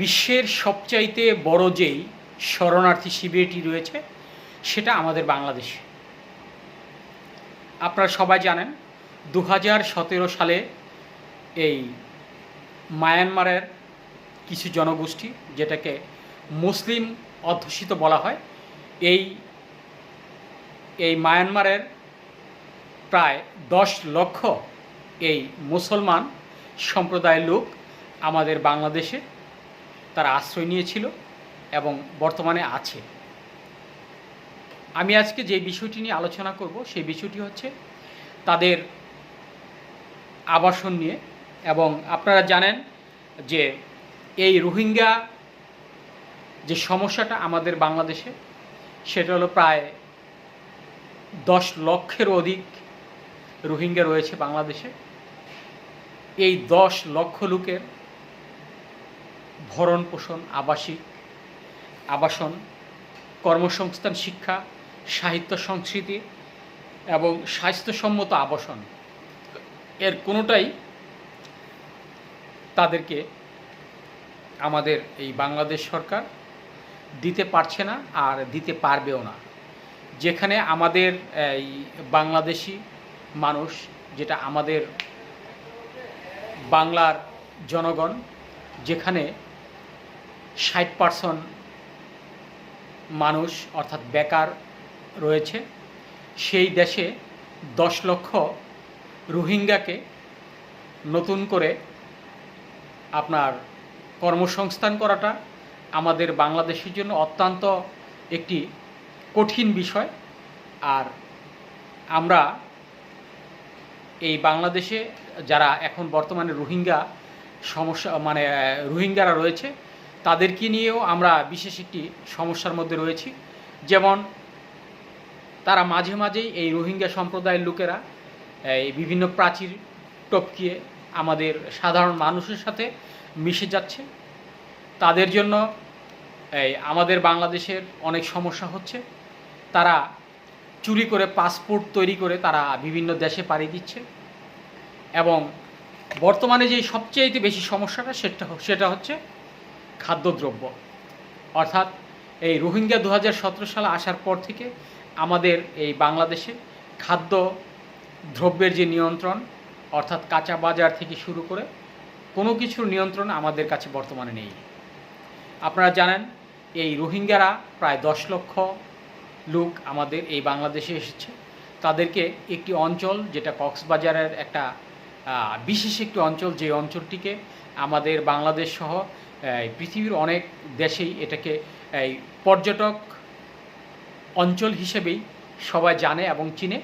বিশ্বের সবচাইতে বড় যেই শরণার্থী শিবিরটি রয়েছে, সেটা আমাদের বাংলাদেশে। আপনারা সবাই জানেন দু হাজার সতেরো সালে এই মায়ানমারের কিছু জনগোষ্ঠী, যেটাকে মুসলিম অধ্যুষিত বলা হয়, এই এই মায়ানমারের প্রায় দশ লক্ষ এই মুসলমান সম্প্রদায়ের লোক আমাদের বাংলাদেশে তারা আশ্রয় নিয়েছিল এবং বর্তমানে আছে। আমি আজকে যে বিষয়টি নিয়ে আলোচনা করব, সেই বিষয়টি হচ্ছে তাদের আবাসন নিয়ে এবং আপনারা জানেন যে এই রোহিঙ্গা যে সমস্যাটা আমাদের বাংলাদেশে, সেটা হলো প্রায় দশ লক্ষের অধিক রোহিঙ্গা রয়েছে বাংলাদেশে। এই দশ লক্ষ লোকের ভরণ পোষণ আবাসিক, আবাসন, কর্মসংস্থান, শিক্ষা, সাহিত্য সংস্কৃতি এবং স্বাস্থ্যসম্মত আবাসন। এর কোনোটাই তাদেরকে আমাদের এই বাংলাদেশ সরকার দিতে পারছে না আর দিতে পারবেও না। যেখানে আমাদের এই বাংলাদেশি মানুষ, যেটা আমাদের বাংলার জনগণ, যেখানে ষাট পার্সেন্ট মানুষ, অর্থাৎ বেকার রয়েছে। সেই দেশে দশ লক্ষ রোহিঙ্গাকে নতুন করে আপনার কর্মসংস্থান করাটা আমাদের বাংলাদেশের জন্য অত্যন্ত একটি কঠিন বিষয়। আর আমরা এই বাংলাদেশে যারা এখন বর্তমানে রোহিঙ্গা সমস্যা মানে রোহিঙ্গারা রয়েছে তাদেরকে নিয়েও আমরা বিশেষ একটি সমস্যার মধ্যে রয়েছি। যেমন, তারা মাঝে মাঝেই এই রোহিঙ্গা সম্প্রদায়ের লোকেরা, এই বিভিন্ন প্রাচীর টপকিয়ে আমাদের সাধারণ মানুষের সাথে মিশে যাচ্ছে। তাদের জন্য এই আমাদের বাংলাদেশের অনেক সমস্যা হচ্ছে। তারা চুরি করে পাসপোর্ট তৈরি করে তারা বিভিন্ন দেশে পাড়ি দিচ্ছে। এবং বর্তমানে যে সবচেয়ে বেশি সমস্যাটা সেটা সেটা হচ্ছে খাদ্যদ্রব্য। অর্থাৎ এই রোহিঙ্গা দু সালে আসার পর থেকে আমাদের এই বাংলাদেশে খাদ্য দ্রব্যের যে নিয়ন্ত্রণ, অর্থাৎ কাঁচা বাজার থেকে শুরু করে কোনো কিছুর নিয়ন্ত্রণ আমাদের কাছে বর্তমানে নেই। আপনারা জানেন, এই রোহিঙ্গারা প্রায় দশ লক্ষ লোক আমাদের এই বাংলাদেশে এসেছে। তাদেরকে একটি অঞ্চল, যেটা কক্সবাজারের একটা বিশেষ একটি অঞ্চল, যে অঞ্চলটিকে আমাদের বাংলাদেশ সহ পৃথিবীর অনেক দেশেই এটাকে, এই পর্যটক অঞ্চল হিসেবেই সবাই জানে এবং চিনে।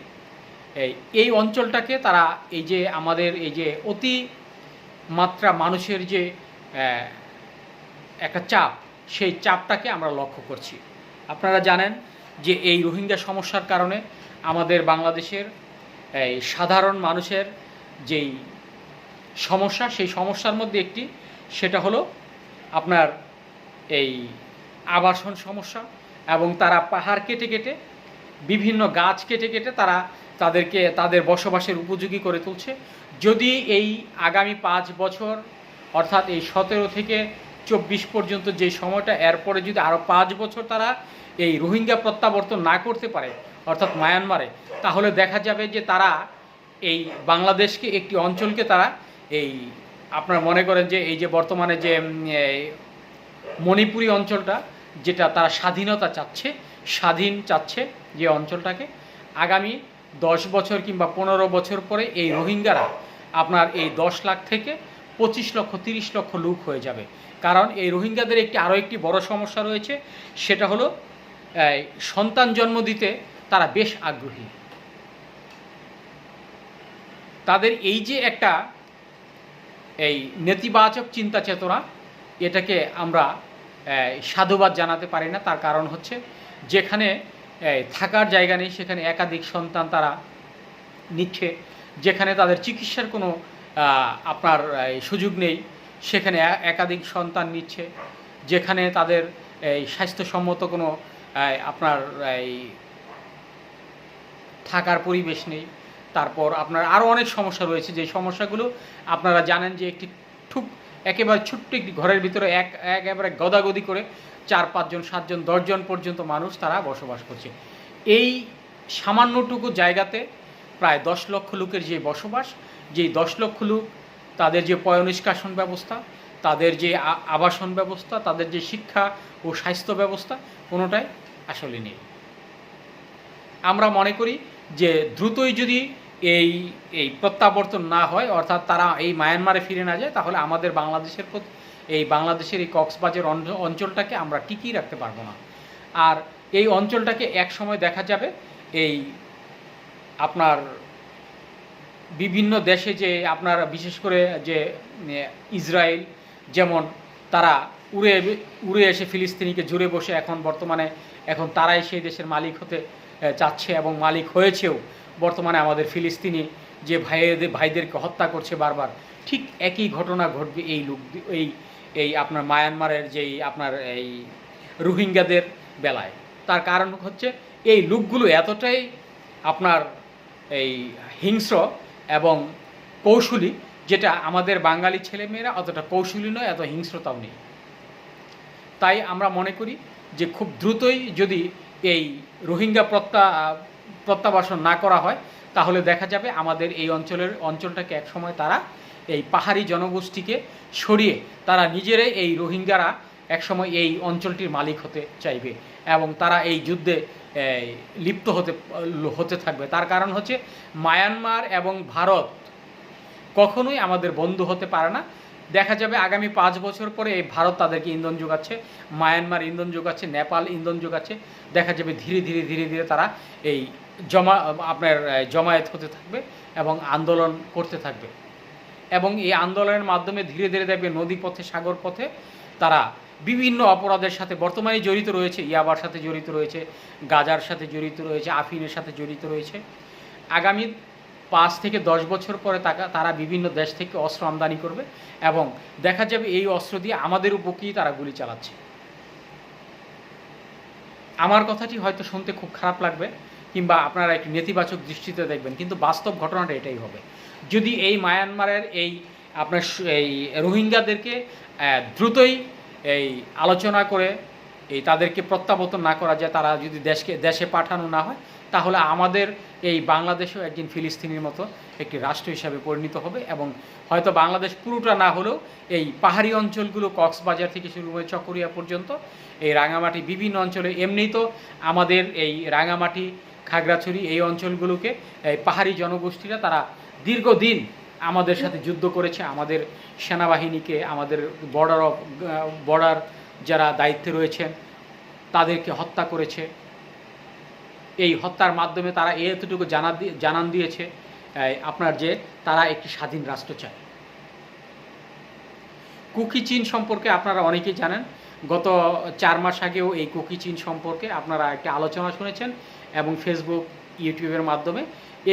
এই অঞ্চলটাকে তারা এই যে আমাদের এই যে অতি মাত্রা মানুষের যে একটা চাপ, সেই চাপটাকে আমরা লক্ষ্য করছি। আপনারা জানেন যে এই রোহিঙ্গা সমস্যার কারণে আমাদের বাংলাদেশের, এই সাধারণ মানুষের যেই সমস্যা, সেই সমস্যার মধ্যে একটি, সেটা হলো আপনার এই আবাসন সমস্যা এবং তারা পাহাড় কেটে কেটে, বিভিন্ন গাছ কেটে কেটে তারা তাদেরকে, তাদের বসবাসের উপযোগী করে তুলছে। যদি এই আগামী পাঁচ বছর, অর্থাৎ এই সতেরো থেকে চব্বিশ পর্যন্ত যে সময়টা, এরপরে যদি আরও পাঁচ বছর তারা এই রোহিঙ্গা প্রত্যাবর্তন না করতে পারে, অর্থাৎ মায়ানমারে, তাহলে দেখা যাবে যে তারা এই বাংলাদেশকে, একটি অঞ্চলকে তারা এই আপনারা মনে করেন যে এই যে বর্তমানে যে মণিপুরি অঞ্চলটা, যেটা তারা স্বাধীনতা চাচ্ছে, স্বাধীন চাচ্ছে যে অঞ্চলটাকে, আগামী দশ বছর কিংবা পনেরো বছর পরে এই রোহিঙ্গারা আপনার এই দশ লাখ থেকে পঁচিশ লক্ষ, তিরিশ লক্ষ লোক হয়ে যাবে। কারণ এই রোহিঙ্গাদের একটি, আরও একটি বড় সমস্যা রয়েছে, সেটা হলো সন্তান জন্ম দিতে তারা বেশ আগ্রহী। তাদের এই যে একটা এই নেতিবাচক চিন্তা চেতনা এটাকে আমরা সাধুবাদ জানাতে পারি না। তার কারণ হচ্ছে যেখানে থাকার জায়গা নেই, সেখানে একাধিক সন্তান তারা নিচ্ছে। যেখানে তাদের চিকিৎসার কোনো আপনার সুযোগ নেই, সেখানে একাধিক সন্তান নিচ্ছে। যেখানে তাদের স্বাস্থ্যসম্মত কোনো আপনার থাকার পরিবেশ নেই। তারপর আপনার আরও অনেক সমস্যা রয়েছে। যে সমস্যাগুলো আপনারা জানেন যে একটি ঠুক, একেবারে ছোট্ট একটি ঘরের ভিতরে এক, একেবারে গদাগদি করে চার, পাঁচজন, সাতজন, দশজন পর্যন্ত মানুষ তারা বসবাস করছে। এই সামান্যটুকু জায়গাতে প্রায় দশ লক্ষ লোকের যে বসবাস, যেই দশ লক্ষ লোক তাদের যে পয়নিষ্কাশন ব্যবস্থা, তাদের যে আবাসন ব্যবস্থা, তাদের যে শিক্ষা ও স্বাস্থ্য ব্যবস্থা, কোনোটাই আসলে নেই। আমরা মনে করি যে দ্রুতই যদি এই এই প্রত্যাবর্তন না হয়, অর্থাৎ তারা এই মায়ানমারে ফিরে না যায়, তাহলে আমাদের বাংলাদেশের প্রতি, এই বাংলাদেশের এই কক্সবাজার অঞ্চ- অঞ্চলটাকে আমরা টিকিয়ে রাখতে পারব না। আর এই অঞ্চলটাকে এক সময় দেখা যাবে, এই আপনার বিভিন্ন দেশে যে আপনার, বিশেষ করে যে ইসরায়েল, যেমন তারা উড়ে উড়ে এসে ফিলিস্তিনিকে জুড়ে বসে এখন বর্তমানে, এখন তারাই সেই দেশের মালিক হতে চাচ্ছে এবং মালিক হয়েছেও বর্তমানে আমাদের ফিলিস্তিনি যে ভাইদের ভাইদেরকে হত্যা করছে বারবার, ঠিক একই ঘটনা ঘটবে এই লোক, এই এই আপনার মায়ানমারের যেই আপনার এই রোহিঙ্গাদের বেলায়। তার কারণ হচ্ছে এই লোকগুলো এতটাই আপনার এই হিংস্র এবং কৌশলী, যেটা আমাদের বাঙালি ছেলেমেয়েরা অতটা কৌশলী নয়, এত হিংস্রতাও নেই। তাই আমরা মনে করি যে খুব দ্রুতই যদি এই রোহিঙ্গা প্রত্যা প্রত্যাবাসন না করা হয়, তাহলে দেখা যাবে আমাদের এই অঞ্চলের অঞ্চলটাকে একসময় তারা এই পাহাড়ি জনগোষ্ঠীকে সরিয়ে তারা নিজেরাই এই রোহিঙ্গারা একসময় এই অঞ্চলটির মালিক হতে চাইবে এবং তারা এই যুদ্ধে লিপ্ত হতে হতে থাকবে। তার কারণ হচ্ছে মায়ানমার এবং ভারত কখনোই আমাদের বন্ধু হতে পারে না। দেখা যাবে আগামী পাঁচ বছর পরে এই ভারত তাদেরকে ইন্ধন যোগাচ্ছে, মায়ানমার ইন্ধন যোগাচ্ছে, নেপাল ইন্ধন যোগাচ্ছে। দেখা যাবে ধীরে ধীরে ধীরে ধীরে তারা এই জমা, আপনার জমায়েত হতে থাকবে এবং আন্দোলন করতে থাকবে। এবং এই আন্দোলনের মাধ্যমে ধীরে ধীরে দেখবে নদী পথে, সাগর পথে তারা বিভিন্ন অপরাধের সাথে বর্তমানে জড়িত রয়েছে। ইয়াবার সাথে জড়িত রয়েছে, গাজার সাথে জড়িত রয়েছে, আফিনের সাথে জড়িত রয়েছে। আগামী পাঁচ থেকে দশ বছর পরে তারা বিভিন্ন দেশ থেকে অস্ত্র আমদানি করবে এবং দেখা যাবে এই অস্ত্র দিয়ে আমাদের উপকেই তারা গুলি চালাচ্ছে। আমার কথাটি হয়তো শুনতে খুব খারাপ লাগবে কিংবা আপনারা একটু নেতিবাচক দৃষ্টিতে দেখবেন, কিন্তু বাস্তব ঘটনাটা এটাই হবে। যদি এই মায়ানমারের এই আপনার এই রোহিঙ্গাদেরকে দ্রুতই এই আলোচনা করে, এই তাদেরকে প্রত্যাবর্তন না করা যায়, তারা যদি দেশকে, দেশে পাঠানো না হয়, তাহলে আমাদের এই বাংলাদেশও একদিন ফিলিস্তিনির মতো একটি রাষ্ট্র হিসাবে পরিণত হবে এবং হয়তো বাংলাদেশ পুরোটা না হলেও এই পাহাড়ি অঞ্চলগুলো, কক্সবাজার থেকে শুরু হয়ে চকরিয়া পর্যন্ত, এই রাঙামাটি বিভিন্ন অঞ্চলে এমনিই তো আমাদের এই রাঙামাটি খাগড়াছড়ি এই অঞ্চলগুলোকে, এই পাহাড়ি জনগোষ্ঠীরা তারা দীর্ঘদিন আমাদের সাথে যুদ্ধ করেছে, আমাদের সেনাবাহিনীকে, আমাদের বর্ডার অফ বর্ডার যারা দায়িত্বে রয়েছেন, তাদেরকে হত্যা করেছে। এই হত্যার মাধ্যমে তারা এতটুকু জানা জানান দিয়েছে আপনার যে তারা একটি স্বাধীন রাষ্ট্র চায়। কুকি চীন সম্পর্কে আপনারা অনেকেই জানেন গত চার মাস আগেও এই কুকি চীন সম্পর্কে আপনারা একটা আলোচনা শুনেছেন এবং ফেসবুক ইউটিউবের মাধ্যমে।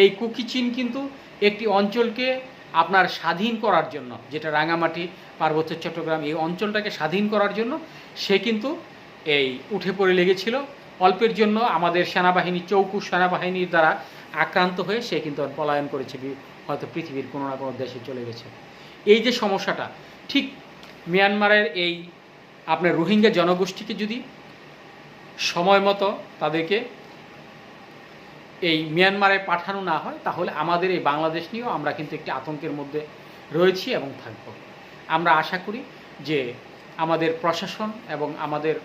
এই কুকি চীন কিন্তু একটি অঞ্চলকে আপনার স্বাধীন করার জন্য, যেটা রাঙামাটি, পার্বত্য চট্টগ্রাম এই অঞ্চলটাকে স্বাধীন করার জন্য, সে কিন্তু এই উঠে পড়ে লেগেছিল। অল্পের জন্য আমাদের সেনাবাহিনী চৌকু সেনাবাহিনীর দ্বারা আক্রান্ত হয়ে সে কিন্তু পলায়ন করেছে হয়তো পৃথিবীর কোনো না কোনো দেশে চলে গেছে। এই যে সমস্যাটা, ঠিক মিয়ানমারের এই আপনার রোহিঙ্গা জনগোষ্ঠীকে যদি সময় মতো তাদেরকে এই মিয়ানমারে পাঠানো না হয়, তাহলে আমাদের এই বাংলাদেশ নিয়েও আমরা কিন্তু একটি আতঙ্কের মধ্যে রয়েছি এবং থাকব। আমরা আশা করি যে আমাদের প্রশাসন এবং আমাদের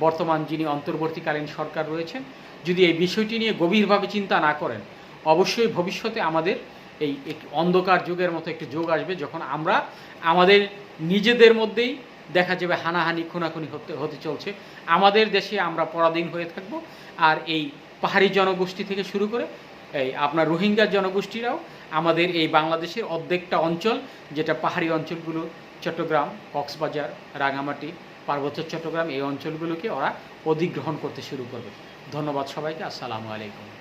বর্তমান যিনি অন্তর্বর্তীকালীন সরকার রয়েছেন, যদি এই বিষয়টি নিয়ে গভীরভাবে চিন্তা না করেন, অবশ্যই ভবিষ্যতে আমাদের এই অন্ধকার যুগের মতো একটি যুগ আসবে, যখন আমরা আমাদের নিজেদের মধ্যেই দেখা যাবে হানাহানি, খুনাখুনি হতে হতে চলছে। আমাদের দেশে আমরা পরাধীন হয়ে থাকব। আর এই পাহাড়ি জনগোষ্ঠী থেকে শুরু করে এই আপনার রোহিঙ্গা জনগোষ্ঠীরাও আমাদের এই বাংলাদেশের অর্ধেকটা অঞ্চল, যেটা পাহাড়ি অঞ্চলগুলো, চট্টগ্রাম, কক্সবাজার, রাঙামাটি, পার্বত্য চট্টগ্রাম, এই অঞ্চলগুলোকে ওরা অধিগ্রহণ করতে শুরু করবে। ধন্যবাদ সবাইকে। আসসালামু আলাইকুম।